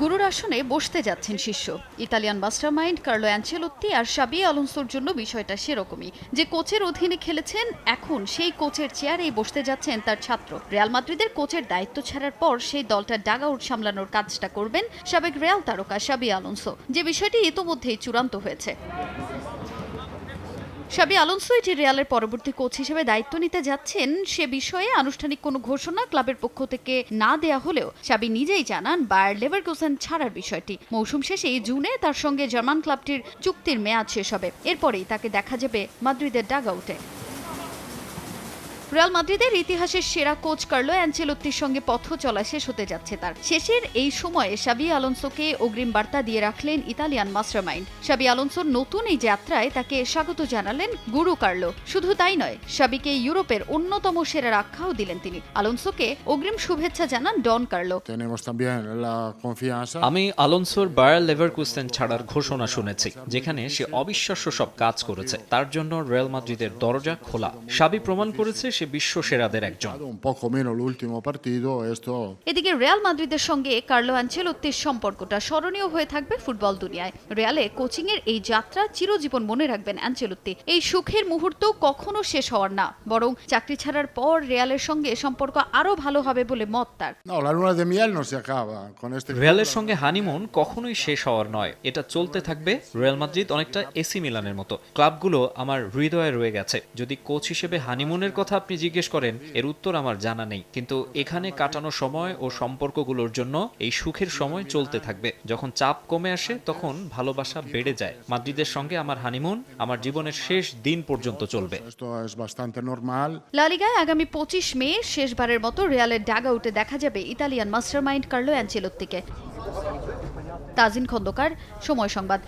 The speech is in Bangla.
গুরুর আসনে বসতে যাচ্ছেন শিষ্য। Italian master mind Carlo Ancelotti আর সাবি আলোনসোর জন্য বিষয়টা সেরকমই। যে কোচের অধীনে খেলেছেন, এখন সেই কোচের চেয়ারেই বসতে যাচ্ছেন তার ছাত্র। রিয়াল মাদ্রিদের কোচের দায়িত্ব ছাড়ার পর সেই দলটার ডাগাউট সামলানোর কাজটা করবেন সাবেক রিয়াল তারকা সাবি আলোনসো। যে বিষয়টি ইতোমধ্যেই চূড়ান্ত হয়েছে। সাবি আলোনসো রিয়ালের পরবর্তী কোচ হিসেবে দায়িত্ব নিতে যাচ্ছেন। সে বিষয়ে আনুষ্ঠানিক কোনো ঘোষণা ক্লাবের পক্ষ থেকে না দেয়া হলেও সাবি নিজেই জানান, বায়ার লেভারকুসেন ছাড়ার বিষয়টি। মৌসুম শেষে এই জুনে তার সঙ্গে জার্মান ক্লাবটির চুক্তির মেয়াদ শেষ হবে। এরপরেই তাকে দেখা যাবে মাদ্রিদের ডাগ আউটে রিয়াল মাদ্রিদের ইতিহাসের সেরা কোচ কার্লো অ্যাঞ্চেলোত্তির সঙ্গে পথ চলা শেষ হতে যাচ্ছে তার। শেষের এই সময়ে সাবি আলোনসোকে অগ্রিম বার্তা দিয়ে রাখলেন ইতালিয়ান মাস্টারমাইন্ড। সাবি আলোনসোর নতুন এই যাত্রায় তাকে স্বাগত জানালেন গুরু কার্লো। শুধু তাই নয় সাবিকে ইউরোপের অন্যতম সেরার আখ্যাও দিলেন তিনি। আলোনসোকে অগ্রিম শুভেচ্ছা জানান Don Carlo. Tenemos también la confianza. আমি আলোনসোর বায়ার লেভারকুসেন ছাড়ার ঘোষণা শুনেছি যেখানে সে অবিশ্বাস্য সব কাজ করেছে। তার জন্য রিয়াল মাদ্রিদের দরজা খোলা। সাবি প্রমাণ করেছে সে বিশ্ব সেরাদের একজন। এদিকে রিয়াল মাদ্রিদের সঙ্গে কার্লো আনচেলত্তির সম্পর্কটা স্মরণীয় হয়ে থাকবে ফুটবল দুনিয়ায়। রিয়ালে কোচিং এর এই যাত্রা চিরজীবন মনে রাখবেন আনচেলত্তি এই সুখের মুহূর্ত কখনো শেষ হওয়ার না বরং চাকরি ছাড়ার পর রিয়ালের সঙ্গে সম্পর্ক আরও ভালো হবে বলে মত তার। No, la luna de miel no se acaba con este. রিয়ালের সঙ্গে হানিমুন কখনোই শেষ হওয়ার নয়। এটা চলতে থাকবে রিয়াল মাদ্রিদ অনেকটা এসি মিলানের মতো। ক্লাবগুলো আমার হৃদয়ে রয়ে গেছে। যদি কোচ হিসেবে হানিমুনের কথা আপনি জিজ্ঞেস করেন এর উত্তর আমার জানা নেই। কিন্তু এখানে কাটানো সময় ও সম্পর্কগুলোর জন্য এই সুখের সময় চলতে থাকবে। যখন চাপ কমে আসে তখন ভালোবাসা বেড়ে যায়। মাদ্রিদের সঙ্গে আমার হানিমুন আমার জীবনের শেষ দিন পর্যন্ত চলবে. লালিগায় আগামী পঁচিশ মে শেষবারের মতো রিয়ালের ডাগ আউটে দেখা যাবে ইতালিয়ান মাস্টারমাইন্ড কার্লো অ্যাঞ্চেলত্তিকে। তাজিন খন্দকার সময় সংবাদ।